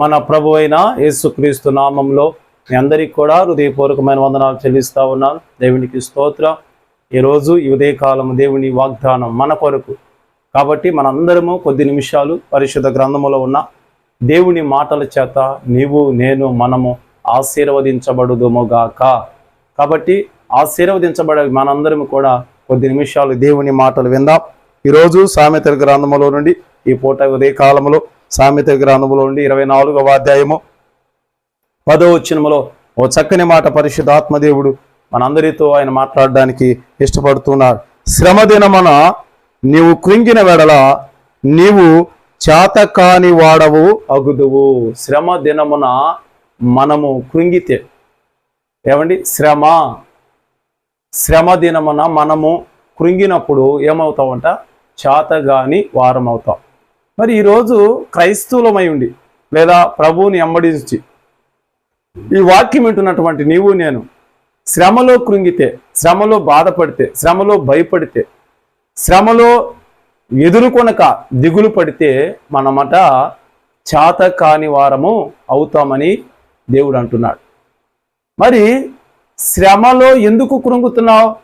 మన ప్రభు అయిన యేసుక్రీస్తు నామంలో మీ అందరికీ కూడా హృదయపూర్వకమైన వందనాలు చెల్లిస్తా ఉన్నాను. దేవునికి స్తోత్రం. ఈరోజు ఈ ఉదయకాలం దేవుని వాగ్దానం మన కొరకు. కాబట్టి మనందరము కొద్ది నిమిషాలు పరిశుద్ధ గ్రంథములో ఉన్న దేవుని మాటల చేత నీవు నేను మనము ఆశీర్వదించబడుదుముగాక. కాబట్టి ఆశీర్వదించబడే మనందరం కూడా కొద్ది నిమిషాలు దేవుని మాటలు విందాం. ఈరోజు సామెతల గ్రంథములో నుండి ఈ పూట ఉదయకాలంలో సామెత గ్రంథములో ఉండి ఇరవై నాలుగవ అధ్యాయము పదో వచ్చినములో ఓ చక్కని మాట పరిశుద్ధాత్మదేవుడు మనందరితో ఆయన మాట్లాడడానికి ఇష్టపడుతున్నాడు శ్రమ దినమన నీవు కృంగిన వెడల నీవు చేతకాని వాడవు అగుదువు. శ్రమ దినమున మనము కృంగితే ఏమండి? శ్రమ. శ్రమ దినమున మనము కృంగినప్పుడు ఏమవుతామంట చేతగాని వారం అవుతాం మరి ఈరోజు క్రైస్తవులమై ఉండి లేదా ప్రభువుని ఎమ్మడించి ఈ వాక్యం వింటున్నటువంటి నీవు నేను శ్రమలో కృంగితే శ్రమలో బాధపడితే శ్రమలో భయపడితే శ్రమలో ఎదుర్కొనక దిగులు పడితే మనమట చేత కాని వారము అవుతామని దేవుడు అంటున్నాడు. మరి శ్రమలో ఎందుకు కృంగుతున్నావు?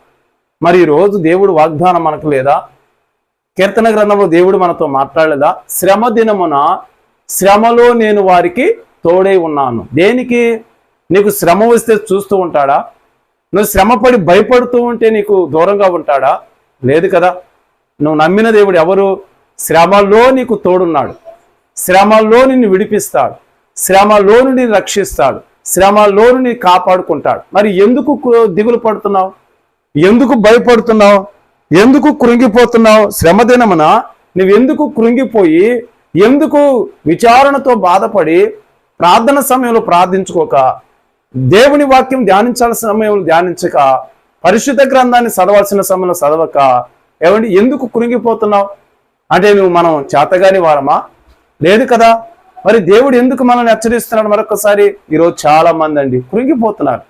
మరి ఈరోజు దేవుడు వాగ్దానం మనకు లేదా? కీర్తన గ్రంథంలో దేవుడు మనతో మాట్లాడలేదా శ్రమ దినమున శ్రమలో నేను వారికి తోడై ఉన్నాను. దేనికి? నీకు శ్రమ వస్తే చూస్తూ ఉంటాడా? నువ్వు శ్రమపడి భయపడుతూ ఉంటే నీకు దూరంగా ఉంటాడా? లేదు కదా. నువ్వు నమ్మిన దేవుడు ఎవరు? శ్రమలో నీకు తోడున్నాడు. శ్రమలో నిన్ను విడిపిస్తాడు. శ్రమలో నుండి రక్షిస్తాడు. శ్రమలో నుండి కాపాడుకుంటాడు. మరి ఎందుకు దిగులు పడుతున్నావు? ఎందుకు భయపడుతున్నావు? ఎందుకు కృంగిపోతున్నావు? శ్రమ దినమున నువ్వెందుకు కృంగిపోయి ఎందుకు విచారణతో బాధపడి ప్రార్థన సమయంలో ప్రార్థించుకోక? దేవుని వాక్యం ధ్యానించాల్సిన సమయంలో ధ్యానించక? పరిశుద్ధ గ్రంథాన్ని చదవాల్సిన సమయంలో చదవక? ఏమండి ఎందుకు కృంగిపోతున్నావు? అంటే నువ్వు మనం చేతగాని వారమా? లేదు కదా? మరి దేవుడు ఎందుకు మనల్ని హెచ్చరిస్తున్నాడు? మరొకసారి ఈరోజు చాలా మంది అండి కృంగిపోతున్నారు.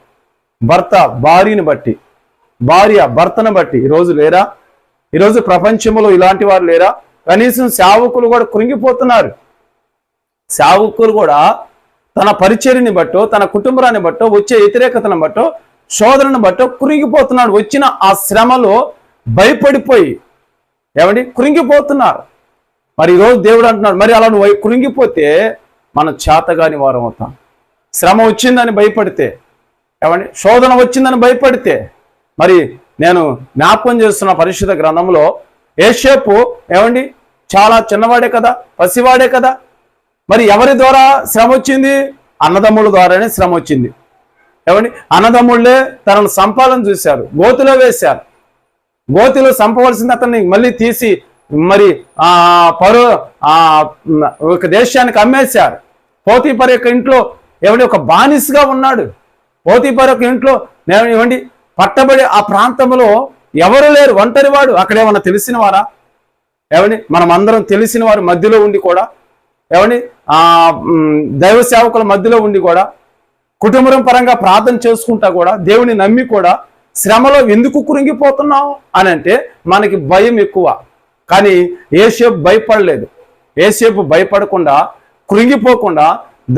భర్త భార్యని బట్టి. భార్య భర్తను బట్టి. ఈరోజు లేరా? ఈరోజు ప్రపంచంలో ఇలాంటి వారు లేరా? కనీసం సేవకులు కూడా కృంగిపోతున్నారు. సేవకులు కూడా తన పరిచర్ని బట్టో తన కుటుంబాన్ని బట్టో వచ్చే వ్యతిరేకతను బట్టో శోధనను బట్టో కృంగిపోతున్నాడు వచ్చిన ఆ శ్రమలో భయపడిపోయి. ఏమండి? కృంగిపోతున్నారు. మరి ఈరోజు దేవుడు అంటున్నాడు మరి అలా నువ్వు కృంగిపోతే మనం చేతగాని వారం అవుతాం శ్రమ వచ్చిందని భయపడితే. ఏమండి? శోధన వచ్చిందని భయపడితే. మరి నేను జ్ఞాపకం చేస్తున్న పరిశుద్ధ గ్రంథంలో ఏషేపు ఏమండి? చాలా చిన్నవాడే కదా పసివాడే కదా. మరి ఎవరి ద్వారా శ్రమ వచ్చింది? అన్నదమ్ముల ద్వారానే శ్రమ వచ్చింది. ఏమండి? అన్నదమ్ముళ్ళే తనను సంపాదన చూశారు గోతిలో వేశారు. గోతిలో సంపవలసింది అతన్ని మళ్ళీ తీసి మరి ఆ పరు ఆ ఒక దేశానికి అమ్మేశారు. పోతీపర్ యొక్క ఇంట్లో ఏమండి? ఒక బానిసగా ఉన్నాడు. పోతీపర్ యొక్క ఇంట్లో నేను ఏమండి? పట్టబడి ఆ ప్రాంతంలో ఎవరు లేరు. ఒంటరి వాడు అక్కడేమన్నా తెలిసిన వారా ఏమని మనం అందరం తెలిసిన వారి మధ్యలో ఉండి కూడా. ఏమని ఆ దైవ సేవకుల మధ్యలో ఉండి కూడా. కుటుంబం పరంగా ప్రార్థన చేసుకుంటా కూడా. దేవుని నమ్మి కూడా. శ్రమలో ఎందుకు కురింగిపోతున్నావు అని అంటే మనకి భయం ఎక్కువ. కానీ ఏసేపు భయపడలేదు. ఏసేపు భయపడకుండా కృంగిపోకుండా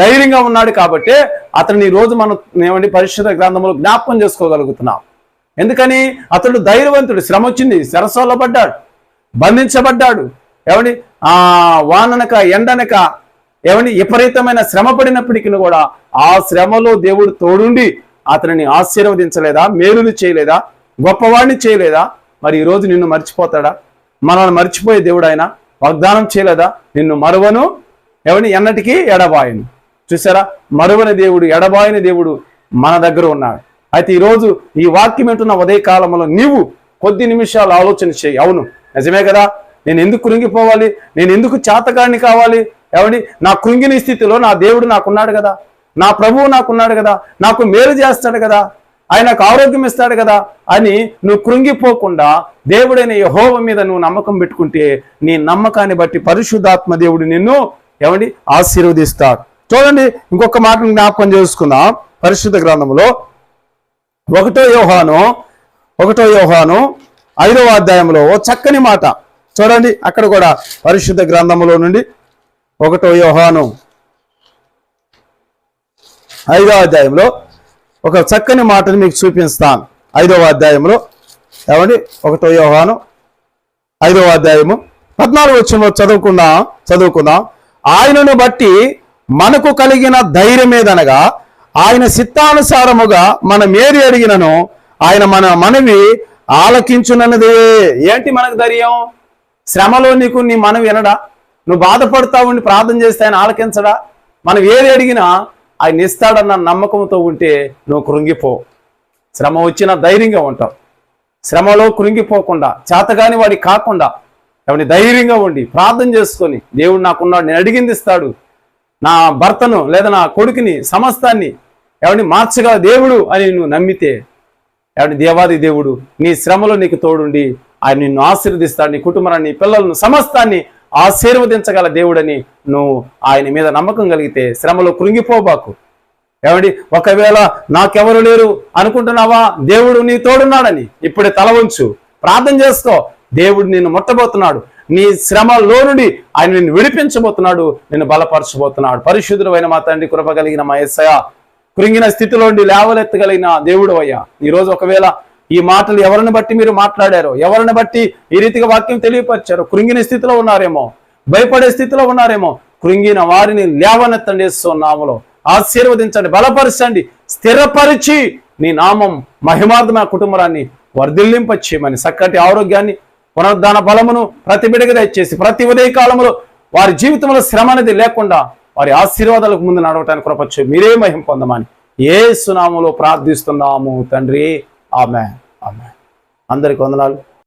ధైర్యంగా ఉన్నాడు కాబట్టి అతన్ని రోజు మనం ఏమండి పరిశుద్ధ గ్రంథంలో జ్ఞాపకం చేసుకోగలుగుతున్నాం. ఎందుకని? అతడు ధైర్యవంతుడు శ్రమ వచ్చింది శరసోలో పడ్డాడు బంధించబడ్డాడు. ఏమండి ఆ వాననక ఎండనక ఏమండి విపరీతమైన శ్రమ పడినప్పటికీ కూడా ఆ శ్రమలో దేవుడు తోడుండి అతనిని ఆశీర్వదించలేదా? మేలులు చేయలేదా? గొప్పవాడిని చేయలేదా? మరి ఈరోజు రోజు నిన్ను మర్చిపోతాడా? మనల్ని మర్చిపోయే దేవుడు ఆయన వాగ్దానం చేయలేదా? నిన్ను మరువను? ఎవని ఎన్నటికీ ఎడబాయను. చూసారా? మరువని దేవుడు ఎడబాయని దేవుడు మన దగ్గర ఉన్నాడు. అయితే ఈరోజు ఈ వాక్యం వింటున్న ఉదయ కాలంలో నీవు కొద్ది నిమిషాలు ఆలోచన చేయి. అవును నిజమే కదా? నేను ఎందుకు కృంగిపోవాలి? నేను ఎందుకు చేతగాడిని కావాలి? ఏమండి? నా కృంగిని స్థితిలో నా దేవుడు నాకున్నాడు కదా? నా ప్రభువు నాకున్నాడు కదా? నాకు మేలు చేస్తాడు కదా? ఆయన నాకు ఆరోగ్యం ఇస్తాడు కదా? అని నువ్వు కృంగిపోకుండా దేవుడైన యహోవ మీద నువ్వు నమ్మకం పెట్టుకుంటే నీ నమ్మకాన్ని బట్టి పరిశుద్ధాత్మ దేవుడు నిన్ను ఏమండి? ఆశీర్వదిస్తాడు. చూడండి ఇంకొక మాటను జ్ఞాపకం చేసుకుందాం. పరిశుద్ధ గ్రంథంలో ఒకటో యోహాను ఒకటో యోహాను ఐదవ అధ్యాయంలో ఓ చక్కని మాట. చూడండి అక్కడ కూడా పరిశుద్ధ గ్రంథములో నుండి ఒకటో యోహాను ఐదవ అధ్యాయంలో ఒక చక్కని మాటను మీకు చూపిస్తాను. ఐదవ అధ్యాయంలో ఏమండి? ఒకటో యోహాను ఐదవ అధ్యాయము పద్నాలుగు వచ్చిన చదువుకుందాం చదువుకుందాం. ఆయనను బట్టి మనకు కలిగిన ధైర్యం ఏదనగా ఆయన చిత్తానుసారముగా మనం ఏది అడిగినను ఆయన మన మనవి ఆలకించునన్నదే. ఏంటి మనకు ధైర్యం? శ్రమలో నీకు నీ మనవి వినడా? నువ్వు బాధపడతా ఉండి ప్రార్థన చేస్తే ఆయన ఆలకించడా? మనం ఏది అడిగినా ఆయన ఇస్తాడన్న నమ్మకంతో ఉంటే నువ్వు కృంగిపో. శ్రమ వచ్చినా ధైర్యంగా ఉంటావు. శ్రమలో కృంగిపోకుండా చేతగాని వాడి కాకుండా ఎవరిని ధైర్యంగా ఉండి ప్రార్థన చేసుకొని దేవుడు నాకున్నాడు నేను అడిగింది ఇస్తాడు. నా భర్తను లేదా నా కొడుకుని సమస్తాన్ని ఎవరిని మార్చగల దేవుడు అని నువ్వు నమ్మితే ఎవరి దేవాది దేవుడు నీ శ్రమలో నీకు తోడుండి ఆయన నిన్ను ఆశీర్వదిస్తాడు నీ కుటుంబాన్ని నీ పిల్లలను సమస్తాన్ని ఆశీర్వదించగల దేవుడని నువ్వు ఆయన మీద నమ్మకం కలిగితే శ్రమలో కృంగిపోబాకు. ఏమండి ఒకవేళ నాకెవరు లేరు అనుకుంటున్నావా? దేవుడు నీ తోడున్నాడని ఇప్పుడే తల ఉంచు ప్రార్థన చేసుకో. దేవుడు నిన్ను ముట్టబోతున్నాడు. నీ శ్రమలో నుండి ఆయన నిన్ను విడిపించబోతున్నాడు నిన్ను బలపరచబోతున్నాడు. పరిశుద్ధుడైన మా తండ్రి కృప కలిగిన మా ఎస్సయ కృంగిన స్థితిలో నుండి లేవలెత్తగలిగిన దేవుడు అయ్యా. ఈరోజు ఒకవేళ ఈ మాటలు ఎవరిని బట్టి మీరు మాట్లాడారో ఎవరిని బట్టి ఈ రీతిగా వాక్యం తెలియపరిచారో కృంగిన స్థితిలో ఉన్నారేమో భయపడే స్థితిలో ఉన్నారేమో కృంగిన వారిని లేవనెత్తండి నామలో ఆశీర్వదించండి బలపరచండి స్థిరపరిచి నీ నామం మహిమార్థం ఆ కుటుంబాన్ని వర్ధిల్లింపచేయమని చక్కటి ఆరోగ్యాన్ని పునరుద్ధాన బలమును ప్రతి బిడగ దయచేసి ప్రతి ఉదయ కాలంలో వారి జీవితంలో శ్రమ అనేది లేకుండా వారి ఆశీర్వాదాలకు ముందు నడవటానికి కృపచ్చు మీరే మహిం పొందమని ఏ సునాములో ప్రార్థిస్తున్నాము తండ్రి. ఆమె ఆమె అందరికి వందనాలు.